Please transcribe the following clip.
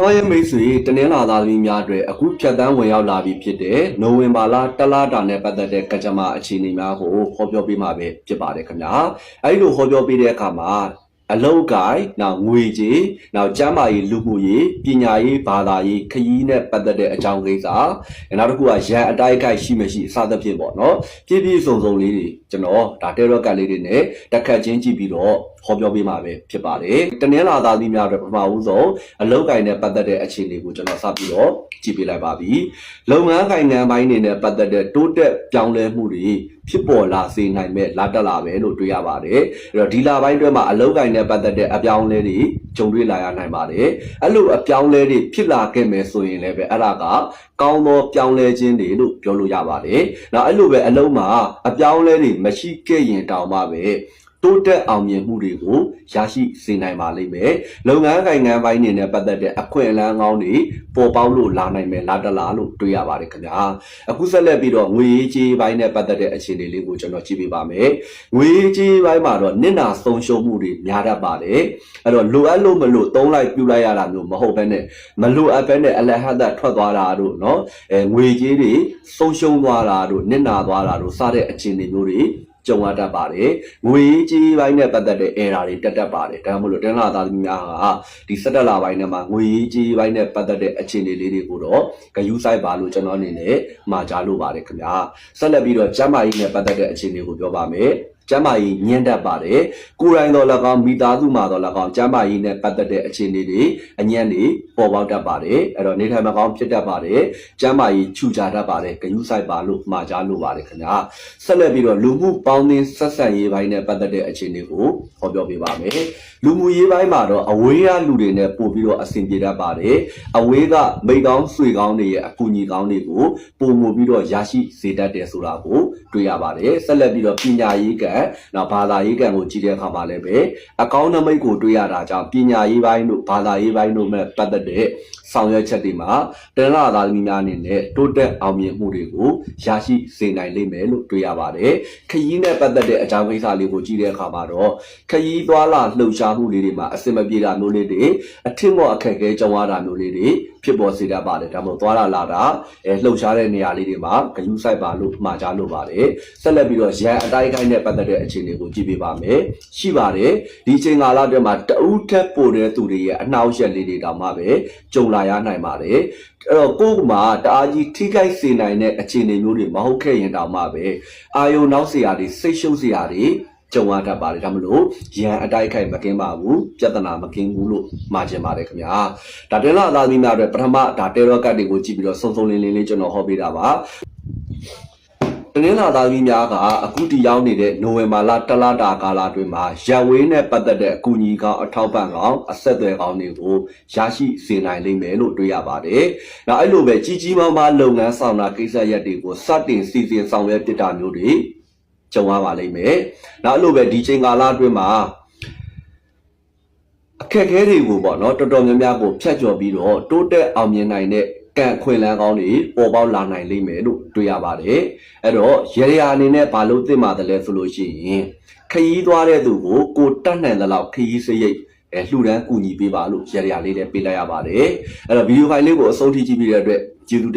တော်ရဲ့မိတ်ဆွေတနင်္လာသားသမီးများအတွက်အခုဖြတ်တန်းဝင်ရောက်လာပြီဖြစ်တဲ့နိုဝင်ဘာလတလတာနဲ့ပတ်သက်တဲ့ကကြမ္မာအခြေအနေများကိုဟောပြောပေးမှာပဲဖြစ်ပါတယ်ခင်ဗျာအဲဒီလိုဟောပြောပေးတဲ့အခါမှာအလုံးကိုင်းနောက်ငွေကြီးနောက်ကျမ်းမာရေးလူမှုရေးပညာရေးဘာသာရေးခရီးနဲ့ပတ်သက်တဲ့အကြောင်းကိစ္စနောက်တစ်ခုကရန်အတိုက်အခိုက်ရှိမရှိအစသဖြင့်ပေါ့နော်ပြည့်ပြည့်စုံစုံလေးတွေကျွန်တော်ဒါတဲရော့ကတ်လေးတွေနဲ့တက်ခတ်ချင်းကြည့်ပြီးတော့ ဟောပြောပေးမှာပဲဖြစ်ပါတယ်တနင်္လာသားသမီးများအတွက်ပထမဦးဆုံးအလုပ်ကိုင်နဲ့ပတ်သက်တဲ့အခြေအနေကိုကျွန်တော်စပြီးတော့ကြည့်ပေးလိုက်ပါပြီ။လုပ်ငန်းကိုင်ငန်းပိုင်းတွေနဲ့ပတ်သက်တဲ့တိုးတက်ပြောင်းလဲမှုတွေဖြစ်ပေါ်လာစေနိုင်မဲ့လာတက်လာပဲလို့တွေ့ရပါတယ်။အဲ့တော့ဒီလာပိုင်းတွဲမှာအလုပ်ကိုင်နဲ့ပတ်သက်တဲ့အပြောင်းလဲတွေကြုံတွေ့လာရနိုင်ပါတယ်။အဲ့လိုအပြောင်းလဲတွေဖြစ်လာခဲ့မယ်ဆိုရင်လည်းပဲအဲ့ဒါကကောင်းသောပြောင်းလဲခြင်းတွေလို့ပြောလို့ရပါတယ်။နောက်အဲ့လိုပဲအလုံးမှာအပြောင်းလဲတွေမရှိခဲ့ရင်တောင်မှပဲ တိုးတက်အောင်မြင်မှုတွေကိုရရှိစေနိုင်ပါလိမ့်မယ်။လုပ်ငန်းကိုင်ငန်းပိုင်းတွေနဲ့ပတ်သက်တဲ့အခွင့်အလမ်းကောင်းတွေပေါ်ပေါက်လို့လာနိုင်မယ်လာတလာလို့တွေးရပါတယ်ခင်ဗျာ။အခုဆက်လက်ပြီးတော့ငွေရေးကြေးပိုင်းနဲ့ပတ်သက်တဲ့အခြေအနေလေးကိုကျွန်တော်ကြည့်ပေးပါမယ်။ငွေရေးကြေးပိုင်းမှာတော့နစ်နာဆုံးရှုံးမှုတွေများတတ်ပါတယ်။အဲ့တော့လိုအပ်လို့မလို့သုံးလိုက်ပြူလိုက်ရတာမျိုးမဟုတ်ဘဲနဲ့မလိုအပ်ဘဲနဲ့အလဟတ်ထွက်သွားတာတို့နော်အဲငွေကြေးတွေဆုံးရှုံးသွားတာတို့နစ်နာသွားတာတို့စတဲ့အခြေအနေမျိုးတွေ ကြုံရတတ်ပါတယ်ငွေကြီးပိုင်းနဲ့ပတ်သက်တဲ့ error တွေတက်တတ်ပါတယ်ဒါမှမဟုတ်တန်းလာသားသမီးများဟာဒီစက်တက်လာပိုင်းထဲမှာငွေကြီးပိုင်းနဲ့ပတ်သက်တဲ့အခြေအနေလေးတွေကိုတော့ဂယူးဆိုင်ပါလို့ကျွန်တော်အနေနဲ့မှာကြားလို့ပါတယ်ခင်ဗျာဆက်လက်ပြီးတော့ကျမ်းမာရေးနဲ့ပတ်သက်တဲ့အခြေအနေကိုပြောပါမယ် ကျမ်းမာရေးညှင်းတတ်ပါတယ်ကိုယ်တိုင်တော်၎င်းမိသားစုမှာတော်၎င်းကျမ်းမာရေးနဲ့ပတ်သက်တဲ့အခြေအနေတွေအညံ့တွေပေါ်ပေါက်တတ်ပါတယ်အဲ့တော့နေထိုင်မကောင်းဖြစ်တတ်ပါတယ်ကျမ်းမာရေးခြူချတတ်ပါတယ်ဂယူးဆိုင်ပါလို့မှာကြားလို့ပါတယ်ခင်ဗျာဆက်လက်ပြီးတော့လူမှုပေါင်းသင်းဆက်ဆံရေးပိုင်းနဲ့ပတ်သက်တဲ့အခြေအနေကိုဟောပြောပေးပါမယ်လူမှုရေးပိုင်းမှာတော့အဝေးကလူတွေနဲ့ပို့ပြီးတော့အဆင်ပြေတတ်ပါတယ်အဝေးကမိတ်ကောင်းဆွေကောင်းတွေရဲ့အကူအညီကောင်းတွေကိုပုံမှုပြီးတော့ရရှိစေတတ်တယ်ဆိုတာကိုတွေ့ရပါတယ်ဆက်လက်ပြီးတော့ပညာရေးကံနောက်ဘာသာရေးကံကိုကြည့်တဲ့အခါမှာလည်းပဲအကောင်းနမိတ်ကိုတွေ့ရတာကြောင့်ပညာရေးပိုင်းတို့ဘာသာရေးပိုင်းတို့မဲ့ပတ်သက်တဲ့ဆောင်ရွက်ချက်တွေမှာတန်လာသားသမီးများအနေနဲ့တိုးတက်အောင်မြင်မှုတွေကိုရရှိစေနိုင်လိမ့်မယ်လို့တွေ့ရပါတယ်ခရီးနဲ့ပတ်သက်တဲ့အကြောင်းကိစ္စလေးကိုကြည့်တဲ့အခါမှာတော့ခရီးသွားလာလှုပ်ရှားမှုလေးတွေမှာအစင်မပြေတာမျိုးလေးတွေအထင်မော့အခက်အခဲကြုံရတာမျိုးလေးတွေဖြစ်ပေါ်စေတတ်ပါတယ်ဒါမှမဟုတ်သွားလာလာတာအဲလှုပ်ရှားတဲ့နေရာလေးတွေမှာဂယုစိုက်ပါလို့မှာကြားလို့ပါတယ်ဆက်လက်ပြီးတော့ရန်အတိုင်းခိုင်းနဲ့ပတ်သက်တဲ့အခြေအနေကိုကြည့်ပေးပါမယ်။ရှိပါတယ်။ဒီအချိန်ကာလအတွင်းမှာတအူးထက်ပိုတဲ့သူတွေရဲ့အနှောက်အယှက်လေးတွေတောင်မှပဲကြုံလာရနိုင်ပါတယ်။အဲ့တော့ကိုယ်မှာတအားကြီးထိခိုက်စေနိုင်တဲ့အခြေအနေမျိုးတွေမဟုတ်ခဲ့ရင်တောင်မှပဲအာယုံနောက်စရာတွေစိတ်ရှုပ်စရာတွေကြုံရတတ်ပါတယ်ဒါမလို့ရန်အတိုက်ခိုက်မကင်းပါဘူးပြဿနာမကင်းဘူးလို့မှာကျင်ပါတယ်ခင်ဗျာဒါတင်လာသားသမီးများအတွက်ပထမဒါတေရော့ကတ်တွေကိုကြည့်ပြီးတော့စုံစုံလင်းလင်းလေးကျွန်တော်ဟောပေးတာပါ နင်္လာသားသမီးများကအခုတီရောက်နေတဲ့နိုဝင်ဘာလတလတာကာလအတွင်းမှာရက်ဝေးနဲ့ပတ်သက်တဲ့အကူအညီကောင်အထောက်ပံ့ကောင်အဆက်အသွယ်ကောင်တွေကိုရရှိစေနိုင်လိမ့်မယ်လို့တွေ့ရပါတယ်။နောက်အဲ့လိုပဲကြီးကြီးမားမားလုပ်ငန်းဆောင်တာကိစ္စရပ်တွေကိုစတင်စီစဉ်ဆောင်ရွက်ပြတာမျိုးတွေကြုံရပါလိမ့်မယ်။နောက်အဲ့လိုပဲဒီချိန်ကာလအတွင်းမှာအခက်အခဲတွေကိုပေါ့နော်တော်တော်များများကိုဖြတ်ကျော်ပြီးတော့တိုးတက်အောင်မြင်နိုင်တဲ့ ကံခွင်လန်းကောင်းတွေပေါ်ပေါက်လာနိုင်လိမ့်မယ်လို့တွေ့ရပါတယ်အဲ့တော့ရေရအနေနဲ့ဘာလို့သိမှတယ်လဲဆိုလို့ရှိရင်ခရီးသွားတဲ့သူကိုကိုတတ်နိုင်တဲ့လောက်ခရီးစရိတ်အဲလှူဒန်းကူညီပေးပါလို့ရေရလေးလည်းပေးလိုက်ရပါတယ်အဲ့တော့ဗီဒီယိုဖိုင်လေးကိုအဆုံးထိကြည့်ပြီးတဲ့အတွက်ကျေးဇူးတင်